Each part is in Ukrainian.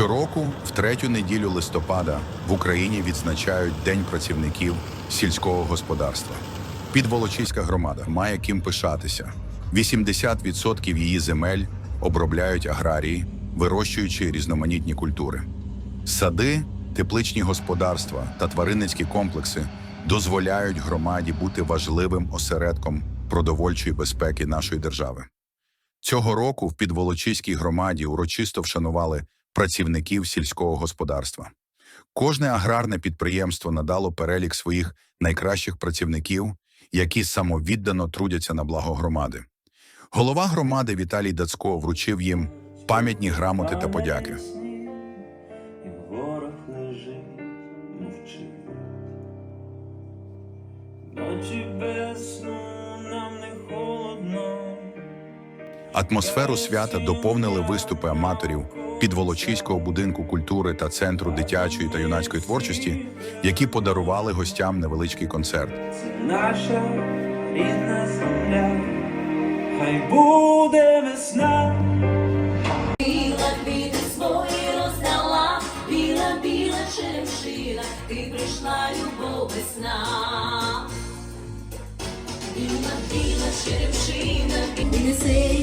Щороку, в третю неділю листопада, в Україні відзначають День працівників сільського господарства. Підволочиська громада має ким пишатися. 80% її земель обробляють аграрії, вирощуючи різноманітні культури. Сади, тепличні господарства та тваринницькі комплекси дозволяють громаді бути важливим осередком продовольчої безпеки нашої держави. Цього року в Підволочиській громаді урочисто вшанували працівників сільського господарства. Кожне аграрне підприємство надало перелік своїх найкращих працівників, які самовіддано трудяться на благо громади. Голова громади Віталій Дацько вручив їм пам'ятні грамоти та подяки. Атмосферу свята доповнили виступи аматорів Підволочиського будинку культури та центру дитячої та юнацької творчості, які подарували гостям невеличкий концерт. Наша рідна земля. Хай буде весна. Біла квіти свої роздала, біла, біла черемшина, ти прийшла любов весна. Біла, біла черемшина, несе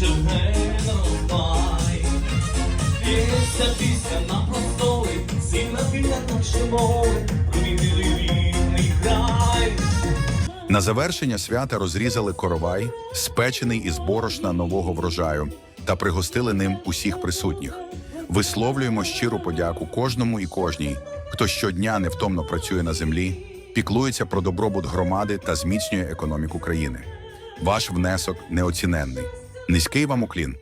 на. На завершення свята розрізали коровай, спечений із борошна нового врожаю, та пригостили ним усіх присутніх. Висловлюємо щиру подяку кожному і кожній, хто щодня невтомно працює на землі, піклується про добробут громади та зміцнює економіку країни. Ваш внесок неоціненний. Низький вам уклін.